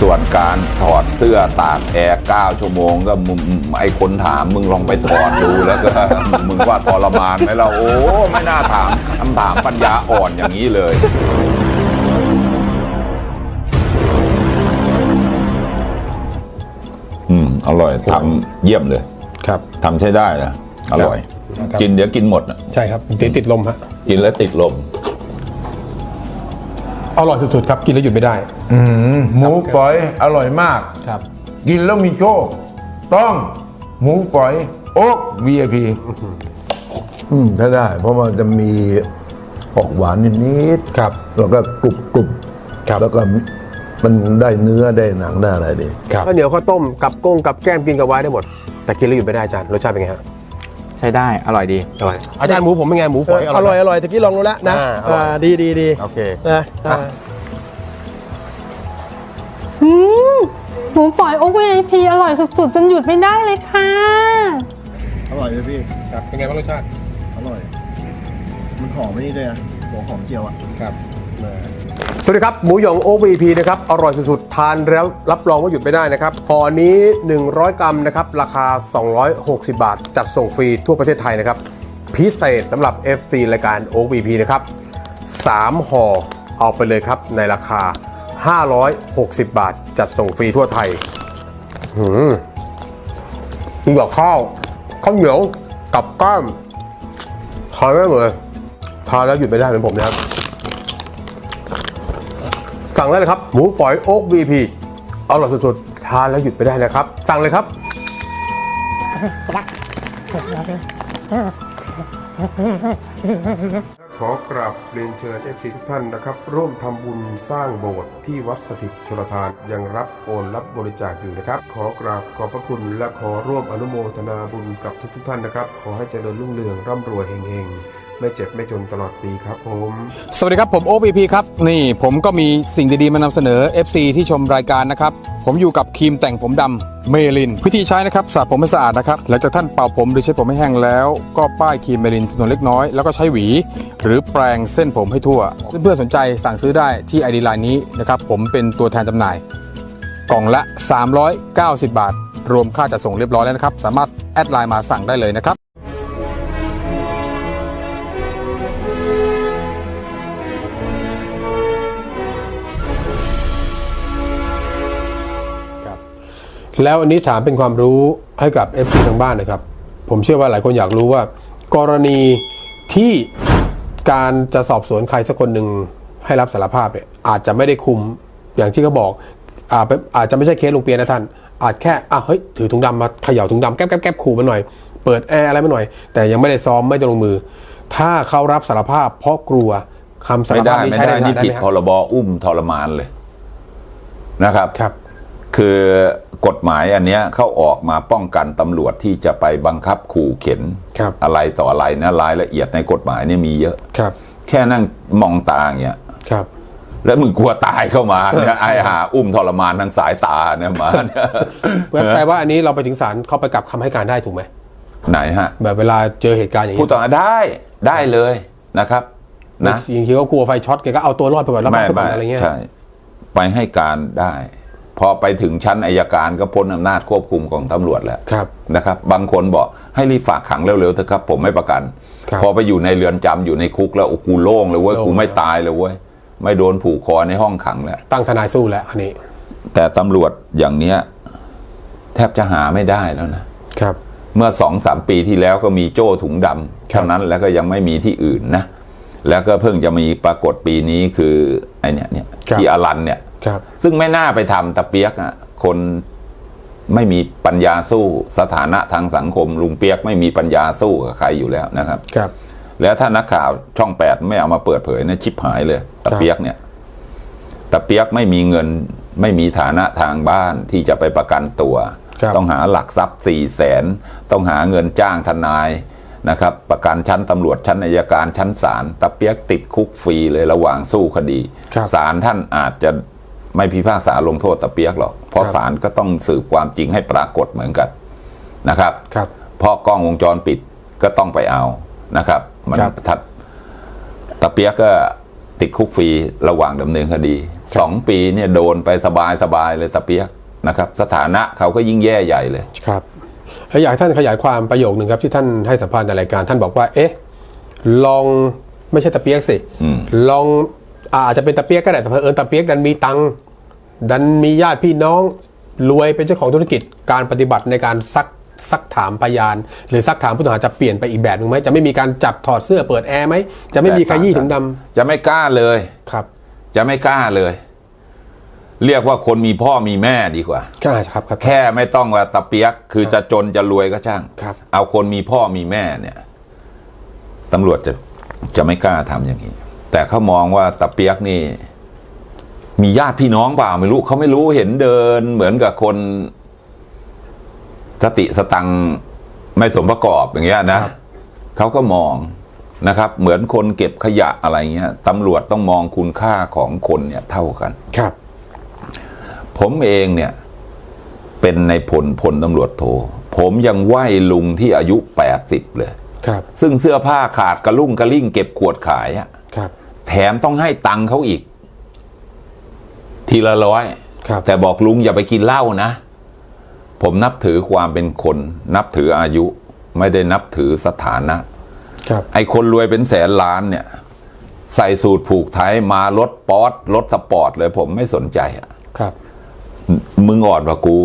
ส่วนการถอดเสื้อตากแอร์9ชั่วโมงก็มึงไอคนถามมึงลองไปถอดดูแล้วก็มึงว่าทรมานไหมเราโอ้ไม่น่าถามคำถามปัญญาอ่อนอย่างนี้เลย อืม อร่อยทำเยี่ยมเลย ครับทำใช้ได้นะอร่อยครับกินเดี๋ยวกินหมดนะใช่ครับติดติดลมฮะกินแล้วติดลม อร่อยสุดๆครับกินแล้วหยุดไม่ได้ อืมหมูฝอยอร่อยมาก ครับ กินแล้วมีโชค ต้องหมูฝอยโอ๊ก VIP อืมถ้าได้ เพราะมันจะมีออกหวานนิดๆครับแล้วก็กรุบกรุบครับแล้วก็มันได้เนื้อได้หนังได้อะไรดี ครับ ข้าวเหนียวข้าวต้มกับกุ้งกับแก้มกินกับไว้ได้หมด แต่กินแล้วหยุดไม่ได้อาจารย์รสชาติเป็นไงฮะ ใช้ได้ อร่อยดี อร่อยอาจารย์หมูผมเป็นไงหมูฝอยอร่อยอร่อยตะกี้ลองดูแล้วนะอ่าอร่อย อ่าดีดีดีโอเคนะอ่าอืมหมูฝอยโอ๊ก VIP อร่อยสุดๆ จนหยุดไม่ได้เลยค่ะ อร่อยเลยพี่ ครับเป็นไงบ้างรสชาติอร่อย มันหอมไม่นี่ด้วยนะหัวหอมเจียวอะ ครับ สวัสดีครับ หมูหยองโอ VP นะครับ อร่อยสุดๆ ทานแล้วรับรองว่าหยุดไม่ได้นะครับห่อนี้ 100 กรัมนะครับ ราคา 260 บาท จัดส่งฟรีทั่วประเทศไทยนะครับ พิเศษสำหรับ FC รายการโอ VP นะครับ 3ห่อเอาไปเลยครับในราคา 560 บาท จัดส่งฟรีทั่วไทยหืมกินกับข้าวข้าวเหนียวกับก้ามทานได้หมดเลยทานแล้วหยุดไม่ได้เหมือนผมนะครับ สั่งได้เลยครับ หมูฝอยโอ๊ก VP อร่อยสุดๆ ทานแล้วหยุดไม่ได้นะครับ สั่งเลยครับขอกราบเรียนเชิญ FC ทุกท่านนะครับ ร่วมทำบุญสร้างโบสถ์ที่วัดสถิตชลทานยังรับโอนรับบริจาคอยู่นะครับ ขอกราบขอบพระคุณและขอร่วมอนุโมทนาบุญกับทุกๆท่านนะครับ ขอให้เจริญรุ่งเรืองร่ำรวยเฮงๆ ไม่เจ็บไม่จนตลอดปีครับผม สวัสดีครับผมโอ p ีครับ นี่ผมก็มีสิ่งดีๆ มานำเสนอ FC ที่ชมรายการนะครับ ผมอยู่กับครีมแต่งผมดำเมลิน วิธีใช้นะครับสระผมให้สะอาดนะครับ หลังจากท่านเป่าผมหรือใช้ผมให้แห้งแล้ว ก็ป้ายครีมเมลินจำนวนเล็กน้อย แล้วก็ใช้หวี หรือแปรงเส้นผมให้ทั่ว เพื่อนๆสนใจสั่งซื้อได้ที่ไอดีไลน์นี้นะครับผมเป็นตัวแทนจำหน่าย กล่องละ 390 บาท รวมค่าจัดส่งเรียบร้อยแล้วนะครับ สามารถแอดไลน์มาสั่งได้เลยนะครับ แล้วอันนี้ถามเป็นความรู้ให้กับ FC ทางบ้านนะครับ ผมเชื่อว่าหลายคนอยากรู้ว่า กรณีที่การจะสอบสวนใครสักคนหนึ่งให้รับสารภาพเนี่ยอาจจะไม่ได้คุมอย่างที่เขาบอกอาเป็นอาจจะไม่ใช่เคสลุงเปียนะท่าน อาจแค่อะเฮ้ยถือถุงดำมาเขย่าถุงดำแก๊บแก๊บแก๊บขู่มันหน่อย เปิดแอร์อะไรมาหน่อย แต่ยังไม่ได้ซ้อมไม่ได้ลงมือ ถ้าเขารับสารภาพเพราะกลัวคำสารไม่ได้ภาพนี้ไม่ใช้ได้ในนี่ได้ผิดไหมพรบอุ้มทรมานเลยนะครับ ครับ คือกฎหมายอันเนี้ยเขาออกมาป้องกันตำรวจที่จะไปบังคับขู่เข็นครับอะไรต่ออะไรนะรายละเอียดในกฎหมายเนี่ยมีเยอะครับ แค่นั่งมองตาอย่างเงี้ยครับ แล้วมึงกลัวตายเข้ามาเนี่ยไอ้หาอุ้มทรมานทางสายตาเนี่ยมาเนี่ยแปลว่าอันนี้เราไปถึงศาลเขาไปกลับคำให้การได้ถูกไหมไหนฮะ แบบเวลาเจอเหตุการณ์อย่างผู้นี้ต้องหาได้ได้เลยนะครับ นะอย่างที่เขากลัวไฟช็อตแกก็เอาตัวรอดไปก่อนแล้วไม่มาไปก่อไม่นอะไรเงี้ยใช่ไปให้การได้ พอไปถึงชั้นอายการก็พ้นอำนาจควบคุมของตำรวจแล้วครับนะครับ บางคนบอกให้รีบฝากขังเร็วๆเถอะครับ ผมไม่ประกันครับพอไปอยู่ในเรือนจำอยู่ในคุกแล้วโอ้กูโล่งเลยเว้ยโล่งกูไม่ตายเลยเว้ยไม่โดนผูกคอในห้องขังแล้วตั้งทนายสู้แล้วอันนี้ แต่ตำรวจอย่างเนี้ย แทบจะหาไม่ได้แล้วนะครับ เมื่อสองสามปีที่แล้วก็มีโจ้ถุงดำเท่านั้นแล้วก็ยังไม่มีที่อื่นนะแล้วก็เพิ่งจะมีปรากฏปีนี้คือไอเนี้ยเนี่ยครับที่อลันเนี่ย ครับซึ่งไม่น่าไปทำตะเปียกอะคนไม่มีปัญญาสู้สถานะทางสังคม ลุงเปียกไม่มีปัญญาสู้กับใครอยู่แล้วนะครับ ครับ แล้วถ้านักข่าวช่องแปดไม่เอามาเปิดเผยนะชิบหายเลยตะเปียกเนี่ยตะเปียกไม่มีเงินไม่มีฐานะทางบ้านที่จะไปประกันตัวครับต้องหาหลักทรัพย์สี่แสนต้องหาเงินจ้างทนายนะครับ ประกันชั้นตำรวจชั้นอายการชั้นศาลตะเปียกติดคุกฟรีเลยระหว่างสู้คดีครับศาลท่านอาจจะ ไม่พิพากษาลงโทษตะเปียกหรอก เพราะครับศาลก็ต้องสืบความจริงให้ปรากฏเหมือนกันนะครับครับเพราะกล้องวงจรปิดก็ต้องไปเอานะครับ มันครับทัดตะเปียกก็ติดคุกฟรีระหว่างดำเนินคดีสองปีเนี่ยโดนไปสบายสบายๆเลยตะเปียกนะครับ สถานะเขาก็ยิ่งแย่ใหญ่เลยครับแล้วอยากให้ท่านขยายความประโยคหนึ่งครับที่ท่านให้สัมภาษณ์ในรายการ ท่านบอกว่า เอ๊ะ ลองไม่ใช่ตะเปียกสิ ลอง อาอาจจะเป็นตะเปียกก็ได้แต่เผอิญตะเปียกดันมีตังค์ดันมีญาติพี่น้องรวยเป็นเจ้าของธุรกิจการปฏิบัติในการซักซักถามพยาน หรือซักถามผู้ต้องหาจะเปลี่ยนไปอีกแบบหนึ่งไหมจะไม่มีการจับถอดเสื้อเปิดแอร์ไหมจะไม่มีขยี้ถุงดำจะไม่กล้าเลยครับ จะไม่กล้าเลย เรียกว่าคนมีพ่อมีแม่ดีกว่าก็ครับครับ แค่ไม่ต้องว่าตะเปียก คือจะจนจะรวยก็ช่างครับ เอาคนมีพ่อมีแม่เนี่ยตำรวจจะจะไม่กล้าทำอย่างนี้ แต่เขามองว่าตะเปียกนี่ มีญาติพี่น้องเปล่าไม่รู้เขาไม่รู้เห็นเดินเหมือนกับคน สติสตังค์ไม่สมประกอบอย่างเงี้ยนะเขาก็มองนะครับ เหมือนคนเก็บขยะอะไรเงี้ยตำรวจต้องมองคุณค่าของคนเนี่ยเท่ากัน ครับ ผมเองเนี่ย เป็นในพลพลตำรวจโท ผมยังไหว้ลุงที่อายุแปดสิบเลย ครับ ซึ่งเสื้อผ้าขาดกระลุ่งกระลิ่งเก็บขวดขายอะ ครับแถมต้องให้ตังค์เขาอีก ทีละร้อยครับแต่บอกลุงอย่าไปกินเหล้านะ ผมนับถือความเป็นคน นับถืออายุ ไม่ได้นับถือสถานะ ครับ ไอ้คนรวยเป็นแสนล้านเนี่ย ใส่สูตรผูกไทยมารถป๊อตรถสปอร์ตเลยผมไม่สนใจอะครับ มึงอ่อนกว่ากู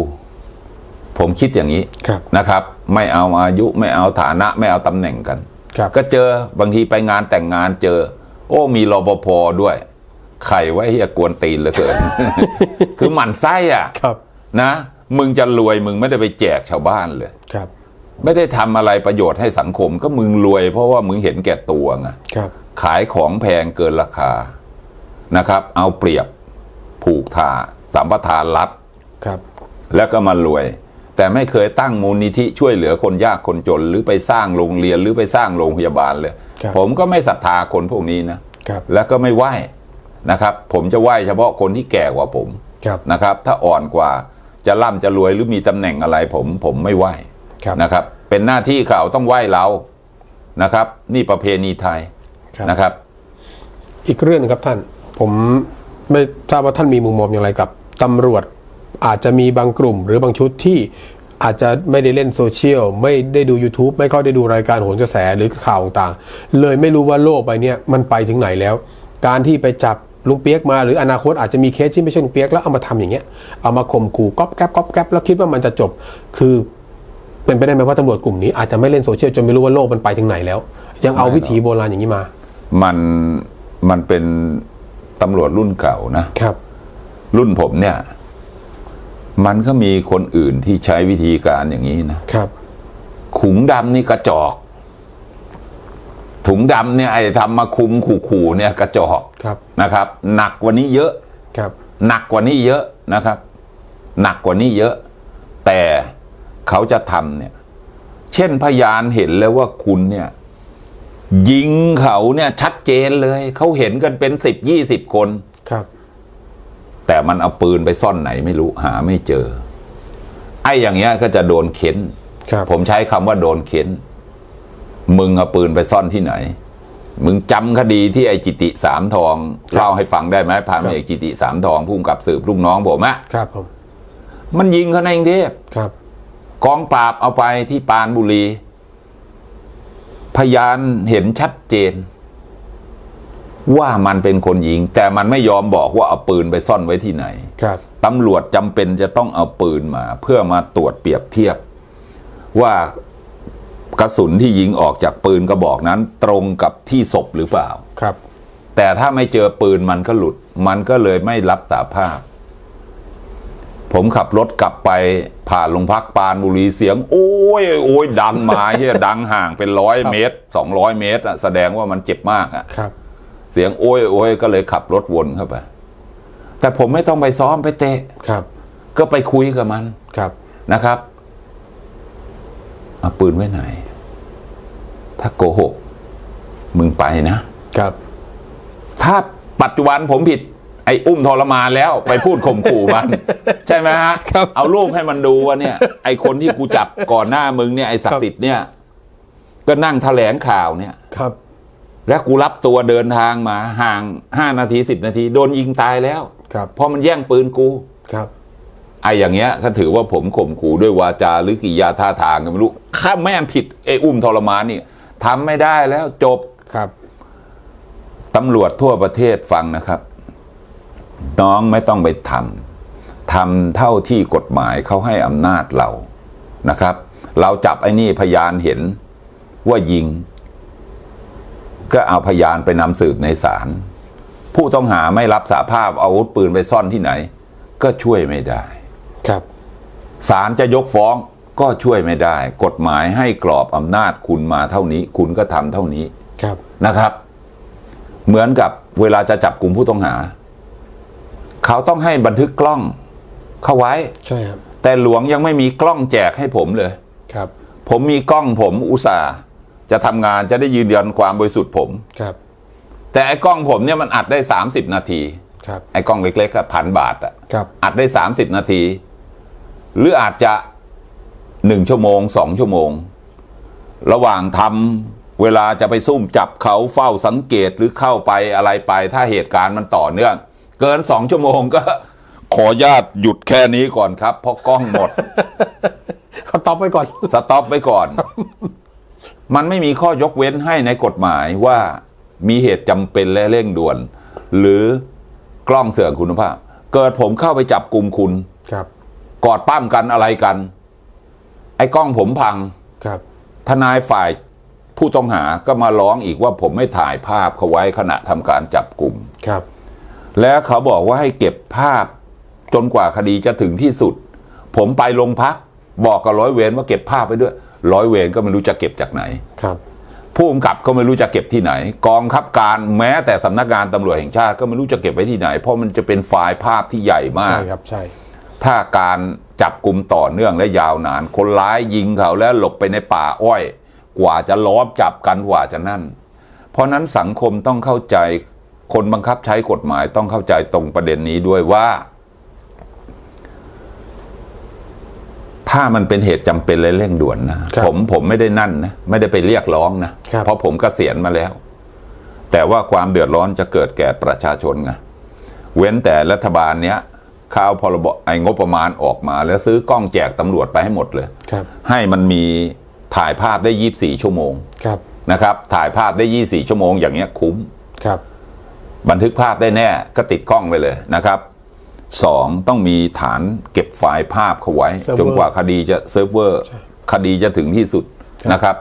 ผมคิดอย่างนี้ครับ นะครับ ไม่เอาอายุไม่เอาฐานะ ไม่เอาตำแหน่งกัน ครับ ก็เจอบางทีไปงานแต่งงานเจอโอ้มีรปภด้วยไข่ไว้เฮียกวนตีนเหลือเกิน คือหมั่นไส้อะครับนะ มึงจะรวยมึงไม่ได้ไปแจกชาวบ้านเลยครับ ไม่ได้ทำอะไรประโยชน์ให้สังคม ก็มึงรวย เพราะว่ามึงเห็นแก่ตัวไงครับ ขายของแพงเกินราคานะครับ เอาเปรียบผูกทาสัมปทานรัฐครับ แล้วก็มารวย แต่ไม่เคยตั้งมูลนิธิช่วยเหลือคนยากคนจน หรือไปสร้างโรงเรียนหรือไปสร้างโรงพยาบาลเลยครับผมก็ไม่ศรัทธาคนพวกนี้นะครับแล้วก็ไม่ไหว้นะครับ ผมจะไหว้เฉพาะคนที่แก่กว่าผมครับนะครับ ถ้าอ่อนกว่าจะร่ำจะรวยหรือมีตำแหน่งอะไรผมผมไม่ไหว้ครับนะครับ เป็นหน้าที่เขาต้องไหว้เรานะครับ นี่ประเพณีไทยครับนะครับ อีกเรื่องหนึงครับท่าน ผมไม่ทราบว่าท่านมีมุมมองอย่างไรกับตำรวจ อาจจะมีบางกลุ่มหรือบางชุดที่อาจจะไม่ได้เล่นโซเชียลไม่ได้ดู YouTube ไม่ค่อยได้ดูรายการโหนกระแสหรือข่าวต่างๆ เลยไม่รู้ว่าโลกใบเนี้ยมันไปถึงไหนแล้ว การที่ไปจับลุงเปียกมาหรืออนาคตอาจจะมีเคสที่ไม่ใช่ลุงเปียกแล้วเอามาทำอย่างเงี้ยเอามาข่มขู่ก๊อปแก๊ปก๊อปแก๊ปแล้วคิดว่ามันจะจบคือเป็นไปได้ไหมว่าตำรวจกลุ่มนี้อาจจะไม่เล่นโซเชียลจนไม่รู้ว่าโลกมันไปถึงไหนแล้ว ยังเอาวิถีโบราณอย่างนี้มา มันมันเป็นตำรวจรุ่นเก่านะครับ รุ่นผมเนี่ย มันก็มีคนอื่นที่ใช้วิธีการอย่างนี้นะครับ ขุงดำนี่กระจอก ถุงดำเนี่ยไอ้ทำมาคุมขู่ๆเนี่ยกระจอกครับนะครับ หนักกว่านี้เยอะครับ หนักกว่านี้เยอะนะครับ หนักกว่านี้เยอะ แต่เขาจะทำเนี่ย เช่นพยานเห็นแล้วว่าคุณเนี่ย ยิงเขาเนี่ยชัดเจนเลย เขาเห็นกันเป็นสิบยี่สิบคนครับ แต่มันเอาปืนไปซ่อนไหนไม่รู้หาไม่เจอ ไอ้อย่างเงี้ยก็จะโดนเข็นครับผมใช้คำว่าโดนเข็น มึงเอาปืนไปซ่อนที่ไหน มึงจำคดีที่ไอ้จิติสามทองเล่าให้ฟังได้ไหมพาครับเอกจิติสามทองพุ่มกับสืบลูกน้องผมอะครับผมมันยิงเขาในกรุงเทพครับ กองปราบเอาไปที่ปรานบุรี พยานเห็นชัดเจน ว่ามันเป็นคนยิง แต่มันไม่ยอมบอกว่าเอาปืนไปซ่อนไว้ที่ไหน ครับตำรวจจำเป็นจะต้องเอาปืนมา เพื่อมาตรวจเปรียบเทียบ ว่ากระสุนที่ยิงออกจากปืนกระบอกนั้น ตรงกับที่ศพหรือเปล่า ครับ แต่ถ้าไม่เจอปืนมันก็หลุด มันก็เลยไม่รับสาภาพ ผมขับรถกลับไปผ่านโรงพักปรานบุรีเสียง โอ้ยโอ้ยดังมาเฮียดังห่างเป็นร้อยเมตรสองร้อยเมตรอะแสดงว่ามันเจ็บมากอะครับ เสียงโอ้ยโอ้ยก็เลยขับรถวนเข้าไป แต่ผมไม่ต้องไปซ้อมไปเตะครับ ก็ไปคุยกับมันครับนะครับเอาปืนไว้ไหน ถ้าโกหก มึงไปนะครับ ถ้าปัจจุบันผมผิด ไอ้อุ้มทรมานแล้วไปพูดข่มขู่มัน ใช่ไหมฮะครับ เอารูปให้มันดูว่าเนี่ย ไอ้คนที่กูจับก่อนหน้ามึงเนี่ยไอ้ศักดิ์สิทธิ์เนี่ย ก็นั่งแถลงข่าวเนี่ย ครับ แล้วกูรับตัวเดินทางมาห่างห้านาทีสิบนาที โดนยิงตายแล้วครับเพราะมันแย่งปืนกูครับไอ้อย่างเงี้ยก็ถือว่าผมข่มขู่ด้วยวาจาหรือกิริยาท่าทางก็ไม่รู้ข้าแม่งผิดไอ้อุ้มทรมานนี่ทำไม่ได้แล้วจบครับตำรวจทั่วประเทศฟังนะครับ น้องไม่ต้องไปทำทำเท่าที่กฎหมายเขาให้อำนาจเรานะครับ เราจับไอ้นี่พยานเห็นว่ายิง ก็เอาพยานไปนำสืบในศาลผู้ต้องหาไม่รับสาภาพเอาอาวุธปืนไปซ่อนที่ไหน ก็ช่วยไม่ได้ครับศาลจะยกฟ้องก็ช่วยไม่ได้ กฎหมายให้กรอบอำนาจคุณมาเท่านี้ คุณก็ทำเท่านี้ครับนะครับ เหมือนกับเวลาจะจับกลุ่มผู้ต้องหา เขาต้องให้บันทึกกล้องเข้าไว้ใช่ครับแต่หลวงยังไม่มีกล้องแจกให้ผมเลย ครับ ผมมีกล้องผมอุตส่าห์ จะทำงานจะได้ยืนยันความบริสุทธิ์ผมครับ แต่ไอ้กล้องผมเนี่ยมันอัดได้30นาทีครับไอ้กล้องเล็กๆอะพันบาทอะครับอัดได้สามสิบนาที หรืออาจจะหนึ่งชั่วโมงสองชั่วโมง ระหว่างทำเวลาจะไปซุ่มจับเขาเฝ้าสังเกตหรือเข้าไปอะไรไป ถ้าเหตุการณ์มันต่อเนื่องเกินสองชั่วโมงก็ ขอญาตหยุดแค่นี้ก่อนครับ เพราะกล้องหมดเขาตอบไปก่อน สต็อปไว้ก่อน มันไม่มีข้อยกเว้นให้ในกฎหมายว่ามีเหตุจำเป็นและเร่งด่วน หรือกล้องเสื่อมคุณภาพ เกิดผมเข้าไปจับกลุ่มคุณครับกอดปั้มกันอะไรกัน ไอ้กล้องผมพังครับ ทนายฝ่ายผู้ต้องหาก็มาร้องอีกว่าผมไม่ถ่ายภาพเขาไว้ขณะทำการจับกลุ่มครับ แล้วเขาบอกว่าให้เก็บภาพจนกว่าคดีจะถึงที่สุด ผมไปโรงพัก บอกกับร้อยเวรว่าเก็บภาพไว้ด้วย ร้อยเวรก็ไม่รู้จะเก็บจากไหนครับ ผู้กำกับก็ไม่รู้จะเก็บที่ไหน กองคับการแม้แต่สำนักงานตำรวจแห่งชาติก็ไม่รู้จะเก็บไว้ที่ไหน เพราะมันจะเป็นไฟล์ภาพที่ใหญ่มากใช่ครับใช่ถ้าการจับกลุ่มต่อเนื่องและยาวนาน คนร้ายยิงเขาแล้วหลบไปในป่าอ้อย กว่าจะล้อมจับกันกว่าจะนั่น เพราะนั้นสังคมต้องเข้าใจคนบังคับใช้กฎหมายต้องเข้าใจตรงประเด็นนี้ด้วยว่า ถ้ามันเป็นเหตุจำเป็นและเร่งด่วนนะครับผมผมไม่ได้นั่นนะไม่ได้ไปเรียกร้องนะครับเพราะผมกเกษียณมาแล้ว แต่ว่าความเดือดร้อนจะเกิดแก่ประชาชนไงเว้นแต่รัฐบาลเนี้ยข้าวพรบไอ้งบประมาณออกมา แล้วซื้อกล้องแจกตำรวจไปให้หมดเลยครับให้มันมีถ่ายภาพได้24ชั่วโมงครับนะครับ ถ่ายภาพได้24ชั่วโมงอย่างเงี้ยคุ้มครับ บันทึกภาพได้แน่ก็ติดกล้องไปเลยนะครับ สองต้องมีฐานเก็บไฟล์ภาพเขาไว้เซิร์ฟเวอร์จนกว่าคดีจะเซิร์ฟเวอร์ คดีจะถึงที่สุดครับนะครับ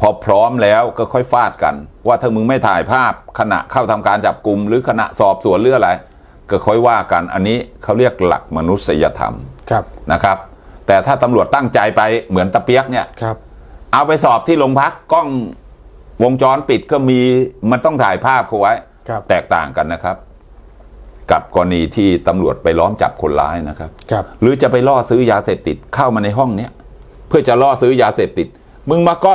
พอพร้อมแล้วก็ค่อยฟาดกัน ว่าถ้ามึงไม่ถ่ายภาพขณะเข้าทำการจับกลุ่มหรือขณะสอบสวนหรืออะไร ก็ค่อยว่ากันอันนี้เขาเรียกหลักมนุษยธรรมครับนะครับ แต่ถ้าตำรวจตั้งใจไปเหมือนตะเปียกเนี่ย ครับ เอาไปสอบที่โรงพักกล้องวงจรปิดก็มีมันต้องถ่ายภาพเขาไว้ ครับ แตกต่างกันนะครับ กับกรณีที่ตำรวจไปล้อมจับคนร้ายนะครับ ครับ หรือจะไปล่อซื้อยาเสพติดเข้ามาในห้องเนี้ยเพื่อจะล่อซื้อยาเสพติด มึงมาก็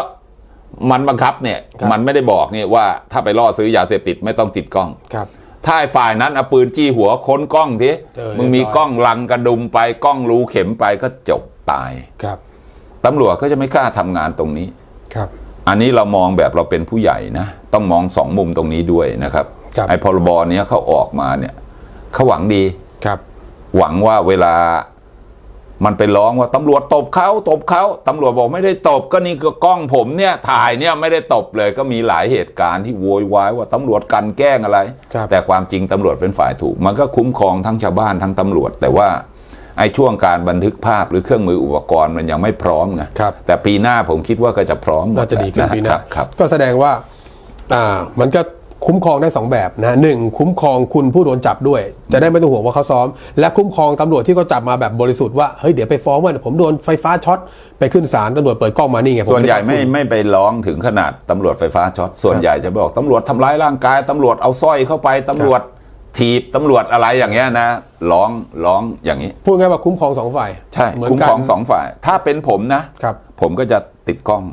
มันบังคับเนี่ย ครับ มันไม่ได้บอกเนี่ยว่าถ้าไปล่อซื้อยาเสพติดไม่ต้องติดกล้อง ครับ ถ้าไอ้ฝ่ายนั้นเอาปืนจี้หัวค้นกล้องทีเออมึงมีเรียบร้อยกล้องลังกระดุมไปกล้องรูเข็มไปก็จบตายครับ ตำรวจก็จะไม่กล้าทำงานตรงนี้ ครับ อันนี้เรามองแบบเราเป็นผู้ใหญ่นะ ต้องมองสองมุมตรงนี้ด้วยนะครับ ครับ ไอ้พรบเนี้ยเขาออกมาเนี่ย เขาหวังดีครับ หวังว่าเวลามันไปร้องว่าตำรวจตบเขาตบเขาตำรวจบอกไม่ได้ตบก็นี่ก็กล้องผมเนี่ยถ่ายเนี่ยไม่ได้ตบเลย ก็มีหลายเหตุการณ์ที่โวยวายว่าตำรวจกลันแกล้งอะไรครับแต่ความจริงตำรวจเป็นฝ่ายถูก มันก็คุ้มครองทั้งชาวบ้านทั้งตำรวจ แต่ว่าไอ้ช่วงการบันทึกภาพหรือเครื่องมืออุปกรณ์มันยังไม่พร้อมไงครับแต่ปีหน้าผมคิดว่าก็จะพร้อมหมน่าจะดีขึ้นปีหน้าครับครับก็แสดงว่าอ่ามันก็ คุ้มครองได้สองแบบนะหนึ่งคุ้มครองคุณผู้โดนจับด้วย จะได้ไม่ต้องห่วงว่าเขาซ้อม และคุ้มครองตำรวจที่เขาจับมาแบบบริสุทธิ์ว่าเฮ้ยเดี๋ยวไปฟ้องว่าผมโดนไฟฟ้าช็อตไปขึ้นศาลตำรวจเปิดกล้องมานี่ไงผส่วนใหญ่ด้ไม่ช็อตคุณไม่ไปร้องถึงขนาดตำรวจไฟฟ้าช็อตส่วนใหญ่จะบอกตำรวจทำร้ายร่างกายตำรวจเอาสร้อยเข้าไปตำรวจถีบตำรวจอะไรอย่างเงี้ยนะร้องร้องอย่างนี้ พูดง่ายว่าคุ้มครองสองฝ่ายใช่เหมือนคุ้มกัครองสองฝ่าย ถ้าเป็นผมนะครับ ผมก็จะติดกล้อง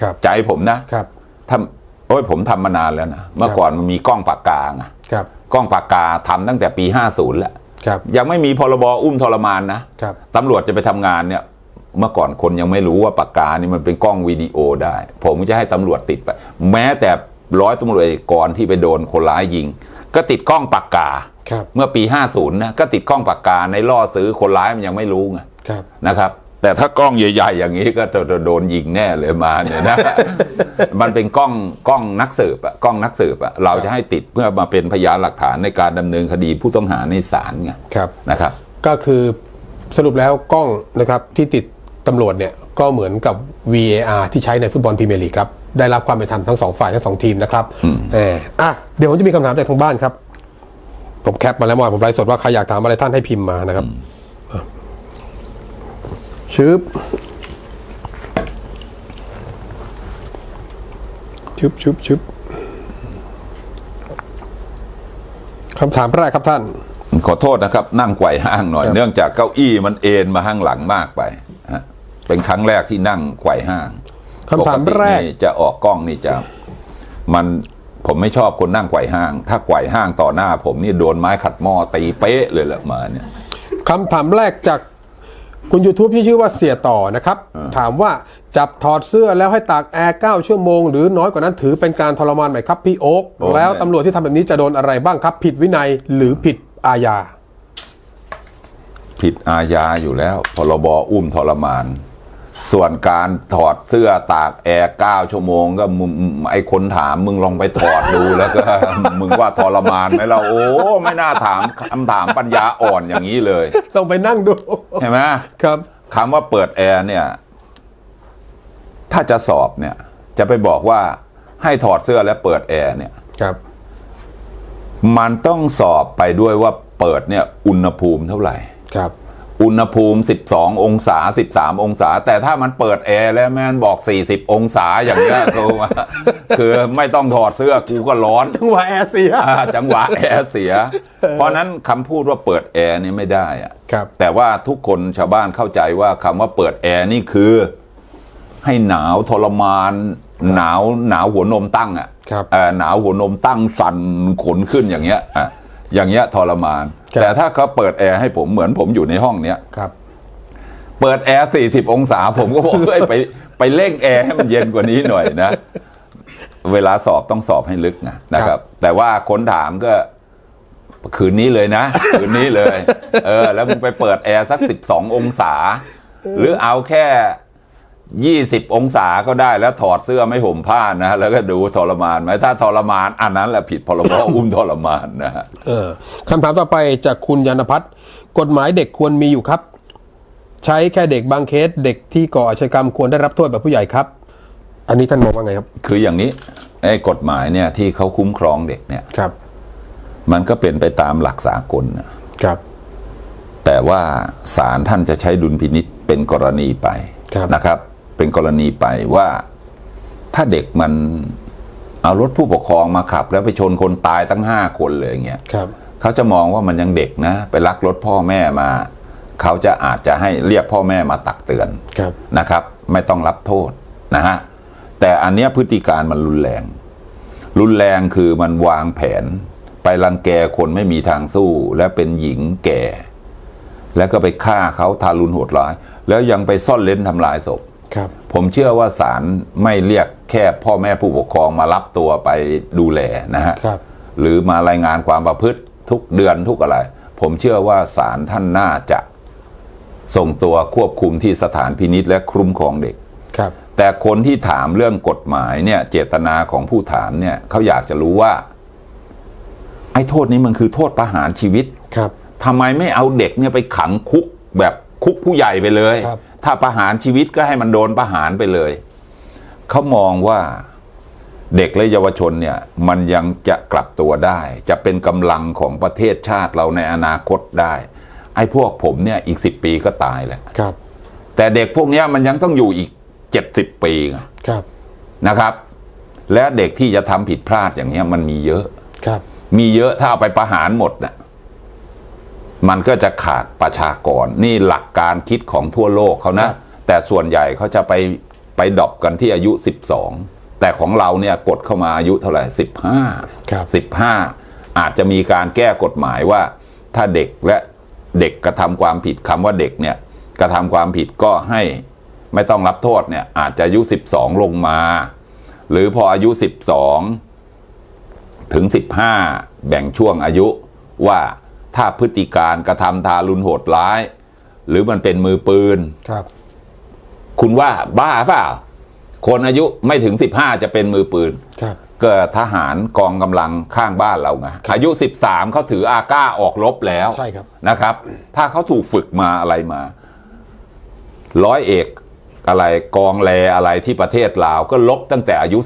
ครับใจผมนะครับทำ โอ้ยผมทำมานานแล้วนะเมื่อก่อนมันมีกล้องปากกาไงครับกล้องปากกาทำตั้งแต่ปี50แล้วครับยังไม่มีพรบอุ้มทรมานนะครับตำรวจจะไปทำงานเนี่ย เมื่อก่อนคนยังไม่รู้ว่าปากกานี่มันเป็นกล้องวิดีโอได้ ผมจะให้ตำรวจติดไป แม้แต่ร้อยตำรวจเอกกรที่ไปโดนคนร้ายยิง ก็ติดกล้องปากกาครับเมื่อปี 50นะก็ติดกล้องปากกาในล่อซื้อคนร้ายมันยังไม่รู้ไงครับนะครับ แต่ถ้ากล้องใหญ่ ๆ อย่างนี้ก็จะโดนยิงแน่เลยมาเนี่ยนะ มันเป็นกล้องกล้องนักสืบอะกล้องนักสืบอะเราจะให้ติดเพื่อมาเป็นพยานหลักฐานในการดำเนินคดีผู้ต้องหาในศาลไงครับนะครับ ก็คือสรุปแล้วกล้องนะครับที่ติดตำรวจเนี่ยก็เหมือนกับ VAR ที่ใช้ในฟุตบอลพรีเมียร์ลีกครับ ได้รับความเป็นธรรมทั้งสองฝ่ายทั้งสองทีมนะครับเอออะเดี๋ยวผมจะมีคำถามจากทางบ้านครับ ผมแคปมาแล้วเมื่อวานผมไลฟ์สดว่าใครอยากถามอะไรท่านให้พิมพ์มานะครับอะ ชึบชึบชึบชึบคำถามแรกครับท่าน ขอโทษนะครับ นั่งไกวห้างหน่อย เนื่องจากเก้าอี้มันเอ็นมาข้างหลังมากไปเป็นครั้งแรกที่นั่งไกวห้างคำถามแรกนี่จะออกกล้องนี่จะ มันผมไม่ชอบคนนั่งไกวห้าง ถ้าไกวห้างต่อหน้า ผมนี่โดนไม้ขัดหม้อตีเป๊ะเลยแหละมาเนี่ยคำถามแรกจาก คุณ YouTube ที่ชื่อว่าเสียต่อนะครับ ถามว่าจับถอดเสื้อแล้วให้ตากแอร์ 9 ชั่วโมง หรือน้อยกว่านั้นถือเป็นการทรมานไหมครับพี่โอ๊คโอ้แล้วไม่ตำรวจที่ทำแบบนี้จะโดนอะไรบ้างครับ ผิดวินัยหรือผิดอาญา ผิดอาญาอยู่แล้ว พรบอุ้มทรมาน ส่วนการถอดเสื้อตากแอร์เก้าชั่วโมงก็มึงไอคนถามมึงลองไปถอดดูแล้วก็ มึงว่าทรมานไหมเราโอ้ไม่น่าถามคำถามปัญญาอ่อนอย่างนี้เลยต้องไปนั่งดูใช่ไหมครับคำว่าเปิดแอร์เนี่ย ถ้าจะสอบเนี่ย จะไปบอกว่าให้ถอดเสื้อและเปิดแอร์เนี่ยครับ มันต้องสอบไปด้วยว่าเปิดเนี่ย อุณหภูมิเท่าไหร่ครับ อุณหภูมิ 12 องศา 13 องศา แต่ถ้ามันเปิดแอร์แล้วแม่นบอก 40 องศาอย่างเงี้ยคือว่าคือไม่ต้องถอดเสื้อกูก็ร้อน จังหวะแอร์เสียอ่าจังหวะแอร์เสีย เพราะนั้นคำพูดว่าเปิดแอร์นี่ไม่ได้อะครับแต่ว่าทุกคนชาวบ้านเข้าใจว่าคำว่าเปิดแอร์นี่คือ ให้หนาวทรมานหนาวหนาวหัวนมตั้งอะครับเอ่อหนาวหัวนมตั้งสั่นขนขึ้นอย่างเงี้ยอะ อย่างเงี้ยทรมาน ครับ แต่ถ้าเขาเปิดแอร์ให้ผมเหมือนผมอยู่ในห้องเนี้ย ครับ เปิดแอร์40องศา ผมก็บอกเฮ้ยไปไปเร่งแอร์ให้มันเย็นกว่านี้หน่อยนะ เวลาสอบต้องสอบให้ลึกนะนะคครัรับ บ แต่ว่าคนถามก็ คืนนี้เลยนะ คืนนี้เลย เออ แล้วมึงไปเปิดแอร์สัก12องศา หรือเอาแค่ 20องศาก็ได้แล้วถอดเสื้อไม่ห่มผ้านะ แล้วก็ดูทรมานไหมถ้าทรมาน อันนั้นแหละผิดพรบอุ้มทรมานนะฮะเออคำถามต่อไปจากคุณยานพัฒน์กฎหมายเด็กควรมีอยู่ครับ ใช้แค่เด็กบางเคส เด็กที่ก่ออาชญากรรมควรได้รับโทษแบบผู้ใหญ่ครับ อันนี้ท่านมองว่าไงครับ คืออย่างนี้ไอ้กฎหมายเนี่ยที่เขาคุ้มครองเด็กเนี่ยครับ มันก็เป็นไปตามหลักสากลนะครับ แต่ว่าศาลท่านจะใช้ดุลพินิษเป็นกรณีไปครับนะครับ เป็นกรณีไปว่าถ้าเด็กมันเอารถผู้ปกครองมาขับ แล้วไปชนคนตายตั้งห้าคนเลยอย่างเงี้ยครับเขาจะมองว่ามันยังเด็กนะ ไปลักรถพ่อแม่มา เขาจะอาจจะให้เรียกพ่อแม่มาตักเตือนครับนะครับ ไม่ต้องรับโทษนะฮะแต่อันเนี้ยพฤติการมันรุนแรง รุนแรงคือมันวางแผน ไปรังแกคนไม่มีทางสู้ และเป็นหญิงแก่ แล้วก็ไปฆ่าเขาทารุณโหดร้าย แล้วยังไปซ่อนเล้นทำลายศพ ครับผมเชื่อว่าศาลไม่เรียกแค่พ่อแม่ผู้ปกครองมารับตัวไปดูแลนะฮะครับ หรือมารายงานความประพฤติทุกเดือนทุกอะไร ผมเชื่อว่าศาลท่านน่าจะส่งตัวควบคุมที่สถานพินิษและคุ้มครองเด็กครับ แต่คนที่ถามเรื่องกฎหมายเนี่ย เจตนาของผู้ถามเนี่ยเขาอยากจะรู้ว่า ไอ้โทษนี้มันคือโทษประหารชีวิตครับทำไมไม่เอาเด็กเนี่ยไปขังคุกแบบคุกผู้ใหญ่ไปเลยครับ ถ้าประหารชีวิตก็ให้มันโดนประหารไปเลย เขามองว่าเด็กและเยาวชนเนี่ยมันยังจะกลับตัวได้ จะเป็นกำลังของประเทศชาติเราในอนาคตได้ ไอ้พวกผมเนี่ยอีกสิบปีก็ตายแหละครับ แต่เด็กพวกเนี้ยมันยังต้องอยู่อีกเจ็ดสิบปีไงครับนะครับ และเด็กที่จะทำผิดพลาดอย่างเงี้ยมันมีเยอะครับ มีเยอะถ้าเอาไปประหารหมดน่ะ มันก็จะขาดประชากร นี่หลักการคิดของทั่วโลกเขานะ แต่ส่วนใหญ่เขาจะไปไปดรอปกันที่อายุ 12 แต่ของเราเนี่ยกดเข้ามาอายุเท่าไหร่ 15ครับ15 อาจจะมีการแก้กฎหมายว่า ถ้าเด็กและเด็กกระทำความผิดคำว่าเด็กเนี่ยกระทำความผิดก็ให้ไม่ต้องรับโทษเนี่ยอาจจะอายุ 12 ลงมา หรือพออายุ 12 ถึง 15 แบ่งช่วงอายุว่า ถ้าพฤติการกระทำทารุณโหดร้าย หรือมันเป็นมือปืนครับ คุณว่าบ้าเปล่า คนอายุไม่ถึง15จะเป็นมือปืนครับก็ทหารกองกำลังข้างบ้านเราไงอายุ 13เขาถืออาก้าออกรบแล้วใช่ครับนะครับ ถ้าเขาถูกฝึกมาอะไรมา ร้อยเอกอะไรกองแลอะไรที่ประเทศลาวก็ลบตั้งแต่อายุ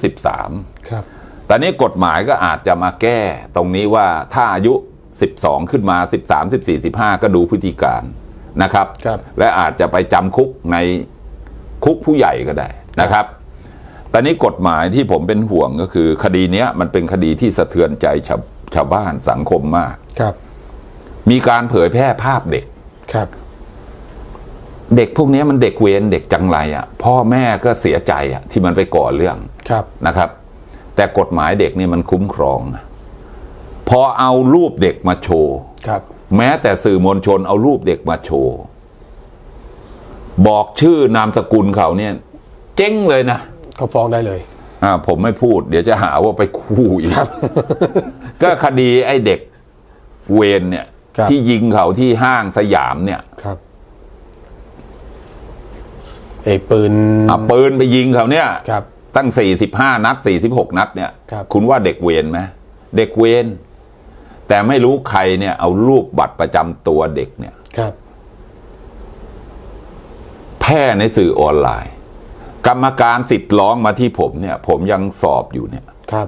13 ครับตอนนี้กฎหมายก็อาจจะมาแก้ตรงนี้ว่าถ้าอายุ 12 ขึ้นมา 13 14 15 ก็ดูพฤติการนะครับครับและอาจจะไปจำคุกในคุกผู้ใหญ่ก็ได้นะครับ ตอนนี้กฎหมายที่ผมเป็นห่วงก็คือ คดีเนี้ยมันเป็นคดีที่สะเทือนใจชาวชาวบ้านสังคมมากครับ มีการเผยแพร่ภาพเด็กครับ เด็กพวกเนี้ยมันเด็กเวรเด็กจังไรอะ พ่อแม่ก็เสียใจอะ ที่มันไปก่อเรื่องครับนะครับ แต่กฎหมายเด็กนี่มันคุ้มครองอะ พอเอารูปเด็กมาโชว์ครับแม้แต่สื่อมวลชนเอารูปเด็กมาโชว์บอกชื่อนามสกุลเขาเนี่ย เจ๊งเลยนะเขาฟ้องได้เลย อ่า ผมไม่พูด เดี๋ยวจะหาว่าไปคู่อีกก็คดีไอ้เด็กเวนเนี่ยครับที่ยิงเขาที่ห้างสยามเนี่ยครับไอ้ปืนเอาปืนไปยิงเขาเนี่ยครับ ตั้งสี่สิบห้านัดสี่สิบหกนัดเนี่ยครับณว่าเด็กเวนไหมเด็กเวน แต่ไม่รู้ใครเนี่ย เอารูปบัตรประจำตัวเด็กเนี่ยครับ แพร่ในสื่อออนไลน์ กรรมการสิทธิ์ร้องมาที่ผมเนี่ย ผมยังสอบอยู่เนี่ยครับ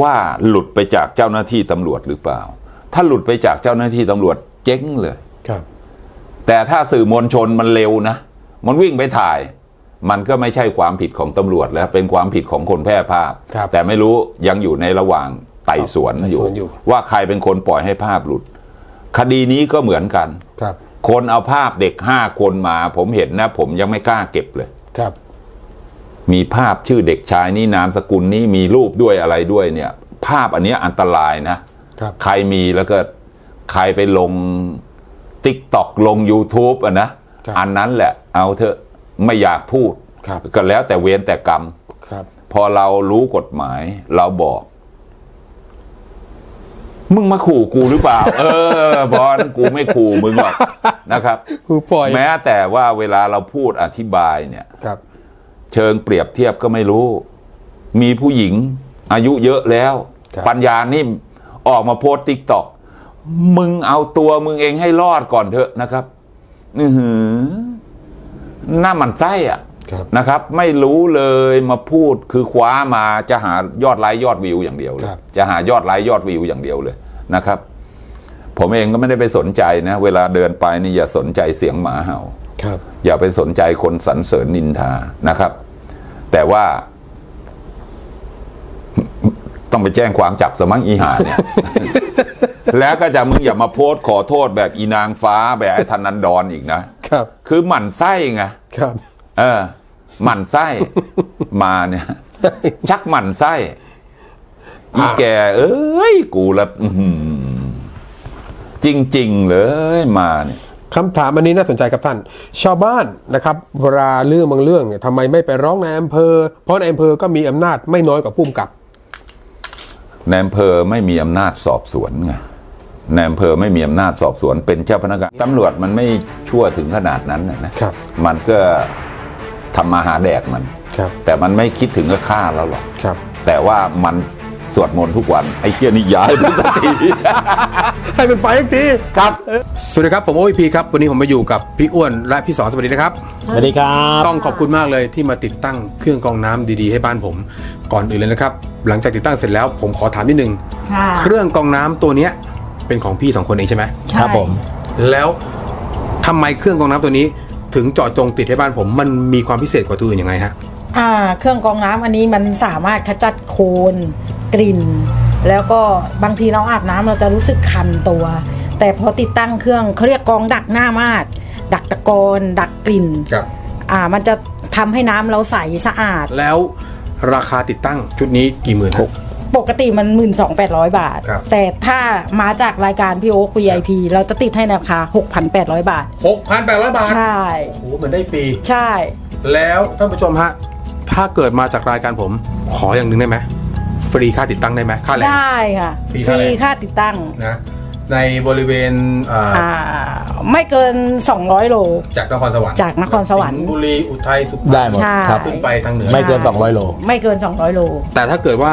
ว่าหลุดไปจากเจ้าหน้าที่ตำรวจหรือเปล่า ถ้าหลุดไปจากเจ้าหน้าที่ตำรวจเจ๊งเลยครับ แต่ถ้าสื่อมวลชนมันเร็วนะมันวิ่งไปถ่าย มันก็ไม่ใช่ความผิดของตำรวจแล้วเป็นความผิดของคนแพร่ภาพครับแต่ไม่รู้ยังอยู่ในระหว่าง ไต่สวนไต่อยู่สวนอยู่ ว่าใครเป็นคนปล่อยให้ภาพหลุด คดีนี้ก็เหมือนกันครับ คนเอาภาพเด็กห้าคนมา ผมเห็นนะ ผมยังไม่กล้าเก็บเลยครับ มีภาพชื่อเด็กชายนี่นามสกุลนี้มีรูปด้วยอะไรด้วยเนี่ย ภาพอันเนี้ยอันตรายนะครับใครมีแล้วก็ใครไปลงติ๊กตอกลง YouTube อะนะครับอันนั้นแหละ เอาเถอะไม่อยากพูดครับก็แล้วแต่เวรแต่กรรมครับพอเรารู้กฎหมายเราบอก มึงมาขู่กูหรือเปล่า เออบอลกูไม่ขู่มึงหรอกนะครับคือปล่อยแม้แต่ว่าเวลาเราพูดอธิบายเนี่ยครับ เชิงเปรียบเทียบก็ไม่รู้ มีผู้หญิงอายุเยอะแล้วครับปัญญานิ่มออกมาโพสติ๊กตอกมึงเอาตัวมึงเองให้รอดก่อนเถอะนะครับอือหือหน้าหมันไส้อะครับ นะครับ ไม่รู้เลยมาพูดคือคว้ามาจะหายอดไลค์ยอดวิวอย่างเดียวเลยครับจะหายอดไลค์ยอดวิวอย่างเดียวเลยนะครับ ผมเองก็ไม่ได้ไปสนใจนะ เวลาเดินไปนี่อย่าสนใจเสียงหมาเห่าครับ อย่าไปสนใจคนสรรเสริญนินทานะครับ แต่ว่า ต้องไปแจ้งความจับสมังอีหาเนี่ยแล้วก็จะมึงอย่ามาโพสต์ขอโทษแบบอีนางฟ้าแบบไอ้ธนันดรอีกนะครับ คือหมั่นไส้ไงครับ เออ หมั่นไส้มาเนี่ย ชักหมั่นไส้อีแก เอ้ย กูละอื้อหือจริง ๆ เลยมาเนี่ยคำถามอันนี้น่าสนใจครับท่าน ชาวบ้านนะครับเวลาเรื่องบางเรื่องเนี่ยทำไมไม่ไปร้องในายอำเภอ เพราะในายอำเภอก็มีอำนาจไม่น้อยกว่าผู้กำกับในอำเภอไม่มีอำนาจสอบสวนไงในอำเภอไม่มีอำนาจสอบสวนเป็นเจ้าพนักงานตำรวจมันไม่ชั่วถึงขนาดนั้นนะนะครับมันก็ ทำมาหาแดกมัน ครับ แต่มันไม่คิดถึงกับฆ่าเราหรอก ครับ แต่ว่ามันสวดมนต์ทุกวันไอ้เคียนี่ย้ายไปสักที ให้มันไปอีกที ครับ สวัสดีครับผมโอพีครับ วันนี้ผมมาอยู่กับพี่อ้วนและพี่สอนสวัสดีนะครับ สวัสดีครับต้องขอบคุณมากเลยที่มาติดตั้งเครื่องกรองน้ำดีๆ ให้บ้านผม ก่อนอื่นเลยนะครับ หลังจากติดตั้งเสร็จแล้วผมขอถามนิดนึง ค่ะเครื่องกรองน้ำตัวเนี้ยเป็นของพี่สองคนเองใช่ไหม ใช่ครับผม แล้วทำไมเครื่องกรองน้ำตัวนี้ ถึงเจอดจงติดให้บ้านผมมันมีความพิเศษกว่าตัวอื่นยังไงฮะอ่า เครื่องกรองน้ำอันนี้มันสามารถขจัดโคลนกลิ่น แล้วก็บางทีเราอาบน้ำเราจะรู้สึกคันตัว แต่พอติดตั้งเครื่องเขาเรียกกรองดักหน้ามาดดักตะกอนดักกลิ่นครับอ่ามันจะทำให้น้ำเราใสสะอาด แล้วราคาติดตั้งชุดนี้กี่หมื่นหก ปกติมัน 12,800 บาท ครับ แต่ถ้ามาจากรายการพี่โอ๊ค VIP เราจะติดให้ในราคา 6,800 บาทหกพันแปดร้อยบาทใช่ โอ้โหเหมือนได้ฟรีใช่ แล้วท่านผู้ชมฮะ ถ้าเกิดมาจากรายการผม ขออย่างหนึ่งได้ไหมฟรีค่าติดตั้งได้ไหมค่าแรง ได้ค่ะฟรีฟเท่าไหร่รีค่าติดตั้งนะในบริเวณอ่าอ่าไม่เกิน 200 โล จากนครสวรรค์จากนครสวรรค์งห์บุรีอุทัยสุพรรณได้หมดใช่ ครับ ขึ้นไปทางเหนือ ไม่เกิน 200 โล ไม่เกิน 200 โล แต่ถ้าเกิดว่า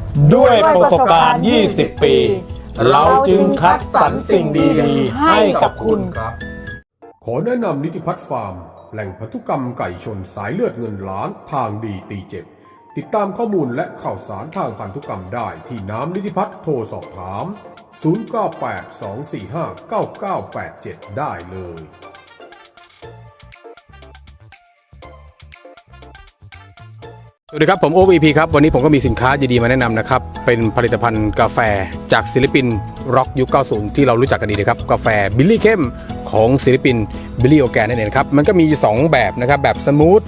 ด้วยประสบการณ์ 20 ปี เราจึงคัดสรรสิ่งดีๆ ให้กับคุณครับ ขอแนะนำนิติพัฒน์ฟาร์ม แหล่งพันธุกรรมไก่ชนสายเลือดเงินล้านทางดีตีเจ็บ ติดตามข้อมูลและข่าวสารทางพันธุกรรมได้ที่น้ำนิติพัฒน์โทรสอบถาม 0982459987 ได้เลย สวัสดีครับ ผมโอ๊ค EP ครับ วันนี้ผมก็มีสินค้าดีๆมาแนะนำนะครับ เป็นผลิตภัณฑ์กาแฟจากศิลปินร็อกยุค 90 ที่เรารู้จักกันดีนะครับ กาแฟบิลลี่เข้มของศิลปินบิลลี่โอแกนนั่นเองครับ มันก็มี 2 แบบนะครับ แบบสมูท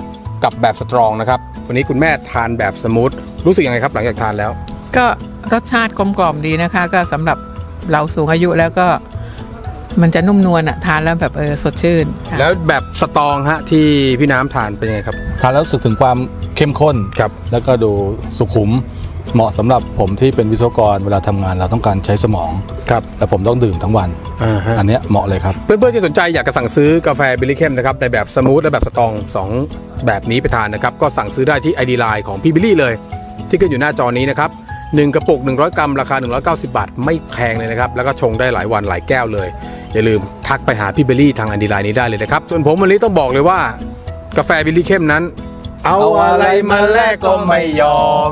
กับแบบสตรองนะครับ วันนี้คุณแม่ทานแบบสมูทรู้สึกยังไงครับหลังจากทานแล้ว ก็รสชาติกลมกล่อมดีนะคะ ก็สำหรับเราสูงอายุแล้วก็มันจะนุ่มนวลอะทานแล้วแบบเออสดชื่นค่ะ แล้วแบบสตรองฮะที่พี่น้ำทานเป็นยังไงครับ ทานแล้วรู้สึกถึงความ เข้มข้น ครับ แล้วก็ดูสุขุมเหมาะสำหรับผมที่เป็นวิศวกรเวลาทำงานเราต้องการใช้สมอง ครับและผมต้องดื่มทั้งวัน อ่าฮะ อันเนี้ยเหมาะเลยครับ เพื่อนๆที่สนใจอยากจะสั่งซื้อกาแฟบิลลี่เข้มนะครับในแบบสมูทและแบบสตรองสองแบบนี้ไปทานนะครับ ก็สั่งซื้อได้ที่ ID Line ของพี่บิลลี่เลย ที่ขึ้นอยู่หน้าจอนี้นะครับหนึ่งกระปุก 100 กรัม ราคา 190 บาท ไม่แพงเลยนะครับ แล้วก็ชงได้หลายวันหลายแก้วเลย อย่าลืมทักไปหาพี่บิลลี่ทาง ID Line นี้ได้เลยนะครับ ส่วนผมวันนี้ต้องบอกเลยว่ากาแฟบิลลี่เข้มนั้น เอาอะไรมาแลกก็ไม่ยอม